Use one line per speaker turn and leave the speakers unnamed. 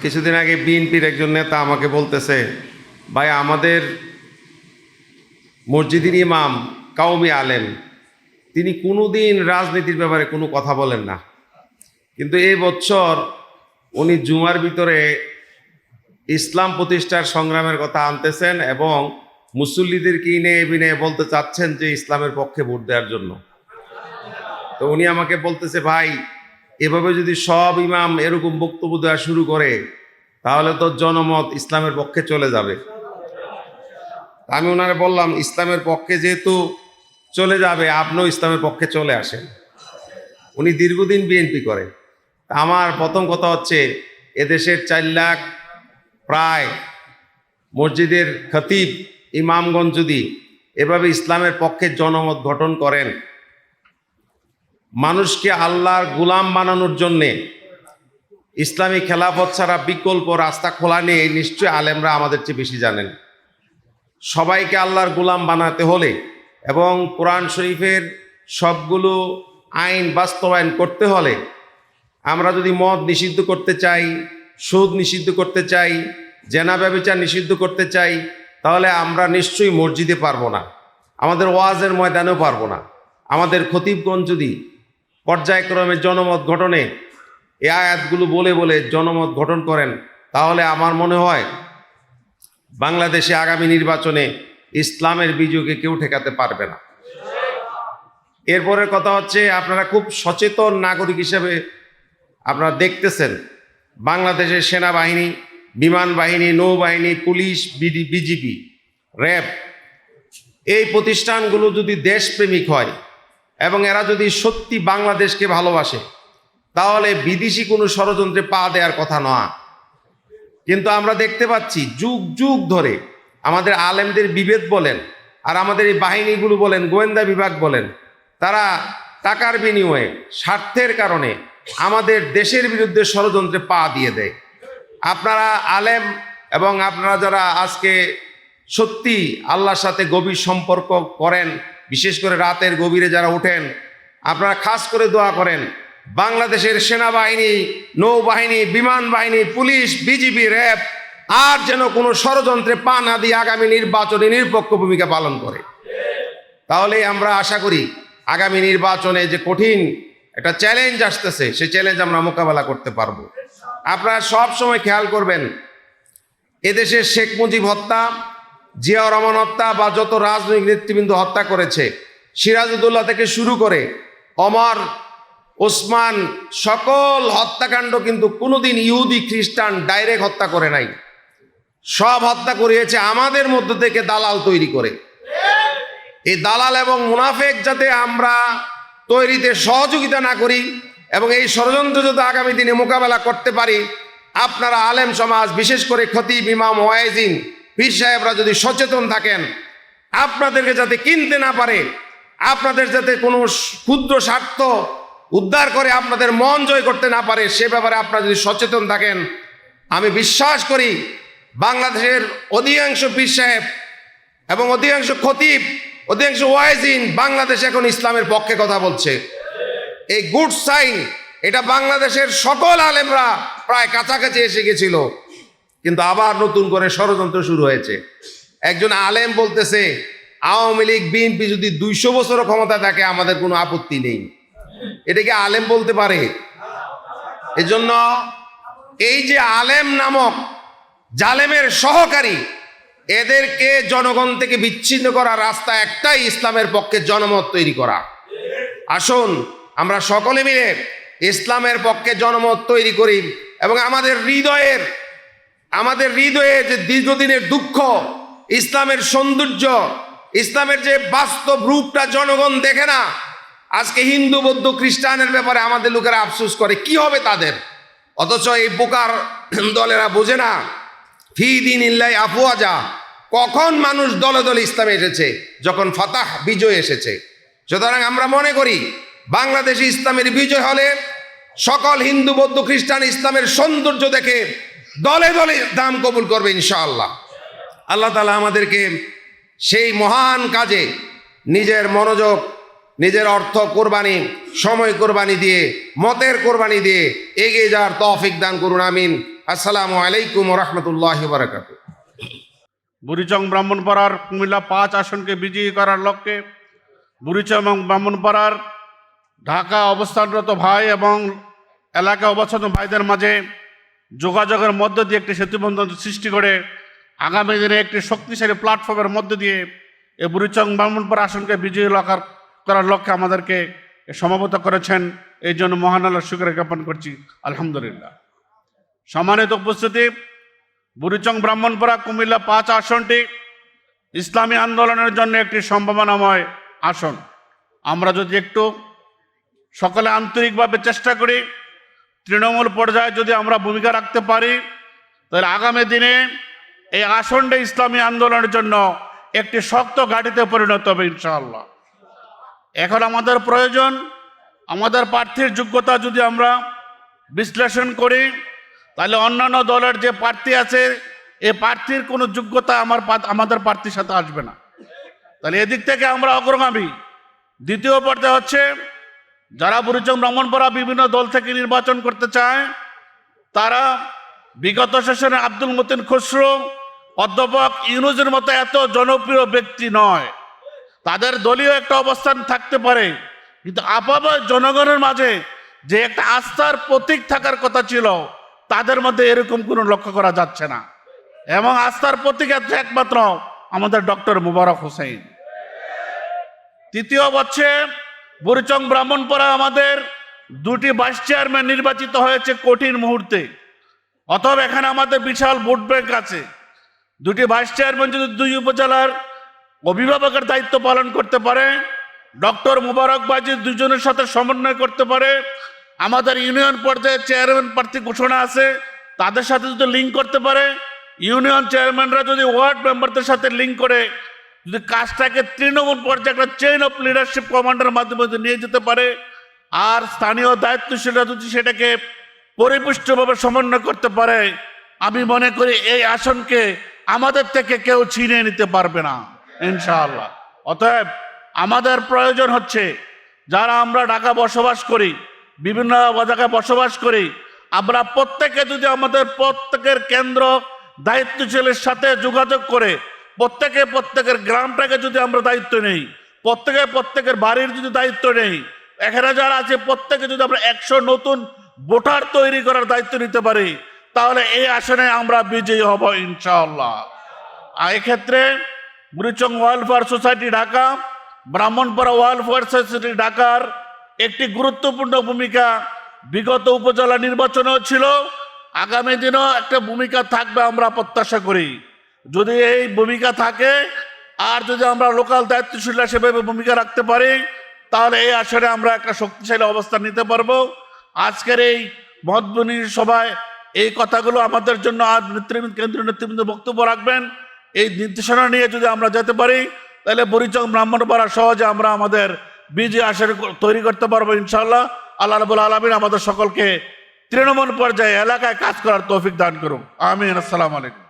কিছুদিন আগে বিএনপির একজন নেতা আমাকে বলতেছে, ভাই, আমাদের মসজিদের ইমাম কাউমি আলেম, তিনি কোনোদিন রাজনীতির ব্যাপারে কোনো কথা বলেন না। কিন্তু এই বছর উনি জুমার ভিতরে ইসলাম প্রতিষ্ঠার সংগ্রামের কথা আনতেছেন এবং মুসল্লিদেরকে ইনে বিনে বলতে চাচ্ছেন যে ইসলামের পক্ষে ভোট দেওয়ার জন্য। তো উনি আমাকে বলতেছে, ভাই এভাবে যদি সব ইমাম এরকম বক্তব্য দেওয়া শুরু করে, তাহলে তো জনমত ইসলামের পক্ষে চলে যাবে। আমি ওনারে বললাম, ইসলামের পক্ষে যেহেতু চলে যাবে, আপনিও ইসলামের পক্ষে চলে আসেন। উনি দীর্ঘদিন বিএনপি করে। আমার প্রথম কথা হচ্ছে, এদেশের চার লাখ প্রায় মসজিদের খতিব ইমামগঞ্জ যদি এভাবে ইসলামের পক্ষে জনমত গঠন করেন মানুষকে আল্লাহর গুলাম বানানোর জন্যে ইসলামী খেলাফত ছাড়া বিকল্প রাস্তা খোলা নেই নিশ্চয়ই আলেমরা আমাদের চেয়ে বেশি জানেন। সবাইকে আল্লাহর গুলাম বানাতে হলে এবং কোরআন শরীফের সবগুলো আইন বাস্তবায়ন করতে হলে আমরা যদি মদ নিষিদ্ধ করতে চাই, সুদ নিষিদ্ধ করতে চাই, জেনা ব্যবচার নিষিদ্ধ করতে চাই, তাহলে আমরা নিশ্চয়ই মসজিদে পারব না। আমাদের ওয়াজের ময়দানেও পারব না। আমাদের খতিবগঞ্জ যদি পর্যায়ক্রমে জনমত গঠনে এ আয়াতগুলো বলে বলে জনমত গঠন করেন, তাহলে আমার মনে হয় বাংলাদেশে আগামী নির্বাচনে ইসলামের বিজয়কে কেউ ঠেকাতে পারবে না। এরপরের কথা হচ্ছে, আপনারা খুব সচেতন নাগরিক হিসেবে আপনারা দেখতেছেন, বাংলাদেশের সেনাবাহিনী, বিমান বাহিনী, নৌবাহিনী, পুলিশ বিজিবি, র্যাব, এই প্রতিষ্ঠানগুলো যদি দেশপ্রেমিক হয় এবং এরা যদি সত্যি বাংলাদেশকে ভালোবাসে, তাহলে বিদেশি কোনো ষড়যন্ত্রে পা দেওয়ার কথা নয়। কিন্তু আমরা দেখতে পাচ্ছি যুগ যুগ ধরে আমাদের আলেমদের বিভেদ বলেন, আর আমাদের এই বাহিনীগুলো বলেন, গোয়েন্দা বিভাগ বলেন, তারা টাকার বিনিময়ে, স্বার্থের কারণে আমাদের দেশের বিরুদ্ধে ষড়যন্ত্রে পা দিয়ে দেয়। আপনারা আলেম এবং আপনারা যারা আজকে সত্যি আল্লাহর সাথে গভীর সম্পর্ক করেন বিশেষ করে রাতের গভীরে যারা ওঠেন, আপনারা খাস করে দোয়া করেন, বাংলাদেশের সেনাবাহিনী, নৌবাহিনী, বিমান বাহিনী, পুলিশ, বিজিবি, র্যাব, আর যেন কোনো ষড়যন্ত্রে পা না দিয়ে আগামী নির্বাচনে নিরপেক্ষ ভূমিকা পালন করে। তাহলে আমরা আশা করি আগামী নির্বাচনে যে কঠিন একটা চ্যালেঞ্জ আসতেছে, সেই চ্যালেঞ্জ আমরা মোকাবেলা করতে পারব। আপনারা সব সময় খেয়াল করবেন এদেশের শেখ মুজিব হত্যা জিয়াউর রহমান হত্যা বা যত রাজনৈতিক নেতৃবৃন্দ হত্যা করেছে, সিরাজউদ্দৌলা থেকে শুরু করে অমর ওসমান, সকল হত্যাকাণ্ড কিন্তু কোনোদিন ইহুদি, খ্রিস্টান ডাইরেক্ট হত্যা করে নাই। সব হত্যা করিয়েছে আমাদের মধ্য থেকে দালাল তৈরি করে। এই দালাল এবং মুনাফেক যাতে আমরা তৈরিতে সহযোগিতা না করি এবং এই ষড়যন্ত্র যাতে আগামী দিনে মোকাবেলা করতে পারি, আপনারা আলেম সমাজ, বিশেষ করে খতিব ইমাম ওয়াইজিন পীর সাহেবরা যদি সচেতন থাকেন, আপনাদেরকে যাতে কিনতে না পারে, আপনাদের যাতে কোনো ক্ষুদ্র স্বার্থ উদ্ধার করে আপনাদের মন জয় করতে না পারে, সে ব্যাপারে আপনারা যদি সচেতন থাকেন, আমি বিশ্বাস করি বাংলাদেশের অধিকাংশ পীর সাহেব এবং অধিকাংশ খতিব, অধিকাংশ ওয়াইজিন বাংলাদেশ এখন ইসলামের পক্ষে কথা বলছে। এই গুড সাইন, এটা বাংলাদেশের সকল আলেমরা প্রায় কাছাকাছি এসে গেছিল। কিন্তু আবার নতুন করে ষড়যন্ত্র শুরু হয়েছে। একজন আলেম বলতেছে, আওয়ামী লীগ, বিএনপি যদি দুইশো বছরও ক্ষমতা থাকে, আমাদের কোনো আপত্তি নেই। এটাকে আলেম বলতে পারে? এজন্য এই যে আলেম নামক জালেমের সহকারী, এদেরকে জনগণ থেকে বিচ্ছিন্ন করার রাস্তা একটাই ইসলামের পক্ষে জনমত তৈরি করা। আসুন, আমরা সকলে মিলে ইসলামের পক্ষে জনমত তৈরি করি এবং আমাদের হৃদয়ের আমাদের হৃদয়ে যে দীর্ঘদিনের দুঃখ, ইসলামের সৌন্দর্য, ইসলামের যে বাস্তব রূপটা জনগণ দেখে না, আজকে হিন্দু, বৌদ্ধ, খ্রিস্টানের ব্যাপারে আমাদের লোকেরা আফসোস করে, কি হবে তাদের? অথচ এই বোকার দলেরা বোঝে না, ফি দিন ইল্লাই আফওয়াজা, কখন মানুষ দলে দলে ইসলামে এসেছে? যখন ফাতাহ বিজয় এসেছে। সুতরাং আমরা মনে করি, বাংলাদেশে ইসলামের বিজয় হলে সকল হিন্দু, বৌদ্ধ, খ্রিস্টান ইসলামের সৌন্দর্য দেখে দলে দলে দাম কবুল করবে ইনশাআল্লাহ। আল্লাহ তালা আমাদেরকে সেই মহান কাজে নিজের মনোযোগ, নিজের অর্থ কোরবানি, সময় কোরবানি দিয়ে, মতের কোরবানি দিয়ে এগিয়ে যাওয়ার তৌফিক দান করুন, আমিন। আসসালামু আলাইকুম রহমতুল্লাহ বারকাত
বুড়িচং ব্রাহ্মণপাড়ার কুমিল্লা পাঁচ আসনকে বিজয়ী করার লক্ষ্যে বুড়িচং এবং ব্রাহ্মণপাড়ার ঢাকা অবস্থানরত ভাই এবং এলাকা অবস্থান ভাইদের মাঝে যোগাযোগের মধ্য দিয়ে একটি সেতুবন্ধন সৃষ্টি করে আগামী দিনে একটি শক্তিশালী প্ল্যাটফর্মের মধ্য দিয়ে এই বুড়িচং ব্রাহ্মণপাড়া আসনকে বিজয়ী লকার করার লক্ষ্যে আমাদেরকে সমাবেত করেছেন। এই জন্য মহান শুক্র জ্ঞাপন করছি। আলহামদুলিল্লাহ। সম্মানিত উপস্থিতি, বুড়িচং ব্রাহ্মণপাড়া কুমিল্লা পাঁচ আসনটি ইসলামী আন্দোলনের জন্য একটি সম্ভাবনাময় আসন। আমরা যদি একটু সকলে আন্তরিকভাবে চেষ্টা করি তৃণমূল পর্যায়ে যদি আমরা ভূমিকা রাখতে পারি, তাহলে আগামী দিনে এই আসনটা ইসলামী আন্দোলনের জন্য একটি শক্ত ঘাটিতে পরিণত হবে ইনশাআল্লাহ। এখন আমাদের প্রয়োজন, আমাদের প্রার্থীর যোগ্যতা যদি আমরা বিশ্লেষণ করি, তাহলে অন্যান্য দলের যে প্রার্থী আছে, এই প্রার্থীর কোনো যোগ্যতা আমার আমাদের প্রার্থীর সাথে আসবে না। তাহলে এদিক থেকে আমরা অগ্রগামী। দ্বিতীয় পর্যায়ে হচ্ছে যারা বুড়িচং ব্রাহ্মণপাড়া বিভিন্ন দল থেকে নির্বাচন করতে চায়, তারা বিগত সেশনে আব্দুল মতিন খসরু, অধ্যাপক ইউনুজের মতো এত জনপ্রিয় ব্যক্তি নয়। তাদের দলীয় একটা অবস্থান থাকতে পারে, কিন্তু আপাতত জনগণের মাঝে যে একটা আস্থার প্রতীক থাকার কথা ছিল, তাদের মধ্যে এরকম কোনো লক্ষ্য করা যাচ্ছে না। এবং আস্থার প্রতীক আছে একমাত্র আমাদের ডক্টর মুবারক হোসেন। তৃতীয় হচ্ছে বুড়িচং ব্রাহ্মণপাড়া আমাদের দুটি ভাইস চেয়ারম্যান নির্বাচিত হয়েছে কঠিন মুহূর্তে। অথবা এখানে আমাদের বিশাল ভোট ব্যাংক আছে। দুটি ভাইস চেয়ারম্যান যদি দুই উপজেলার অভিভাবকের দায়িত্ব পালন করতে পারে ডক্টর মুবারক বাজি দুজনের সাথে সমন্বয় করতে পারে, আমাদের ইউনিয়ন পর্যায়ে চেয়ারম্যান প্রার্থী ঘোষণা আছে, তাদের সাথে যদি লিঙ্ক করতে পারে ইউনিয়ন চেয়ারম্যানরা যদি ওয়ার্ড মেম্বারদের সাথে লিঙ্ক করে যদি কাজটাকে তৃণমূল পর্যায়ে একটা চেইন অফ লিডারশিপ কমান্ডের মাধ্যমে যদি নিয়ে যেতে পারে, আর স্থানীয় দায়িত্বশীলরা যদি সেটাকে পরিপুষ্টভাবে সমন্বয় করতে পারে, আমি মনে করি এই আসনকে আমাদের থেকে কেউ ছিনিয়ে নিতে পারবে না, ইনশাআল্লাহ। অতএব আমাদের প্রয়োজন হচ্ছে, যারা আমরা ঢাকা বসবাস করি, বিভিন্ন জায়গায় বসবাস করি, আমরা প্রত্যেকে যদি আমাদের প্রত্যেকের কেন্দ্র দায়িত্বশীলের সাথে যোগাযোগ করে প্রত্যেকে প্রত্যেকের গ্রামটাকে যদি আমরা দায়িত্ব নেই, প্রত্যেকে প্রত্যেকের বাড়ির যদি দায়িত্ব নেই, এখানে যারা আছে প্রত্যেকে যদি আমরা একশো নতুন ভোটার তৈরি করার দায়িত্ব নিতে পারি, তাহলে এই আসনে আমরা বিজয়ী হব ইনশাআল্লাহ। আর এক্ষেত্রে Burichong welfare society Dhaka, Brahmanpara welfare society ঢাকার একটি গুরুত্বপূর্ণ ভূমিকা বিগত উপজেলা নির্বাচনেও ছিল। আগামী দিনেও একটা ভূমিকা থাকবে আমরা প্রত্যাশা করি। যদি এই ভূমিকা থাকে, আর যদি আমরা লোকাল দায়িত্বশীল সেভাবে ভূমিকা রাখতে পারি, তাহলে এই আসরে আমরা একটা শক্তিশালী অবস্থান নিতে পারব। আজকের এই মতবনির সভায় এই কথাগুলো আমাদের জন্য আজ নেতৃবৃন্দ, কেন্দ্রীয় নেতৃবৃন্দ বক্তব্য রাখবেন। এই নির্দেশনা নিয়ে যদি আমরা যেতে পারি, তাহলে বরিচং ব্রাহ্মণপাড়া সহজে আমরা আমাদের বিজয় আসরে তৈরি করতে পারব ইনশাল্লাহ আল্লাহ রবুল আলমিন আমাদের সকলকে তৃণমূল পর্যায়ে এলাকায় কাজ করার তৌফিক দান করুন আমিন। আসসালামু আলাইকুম।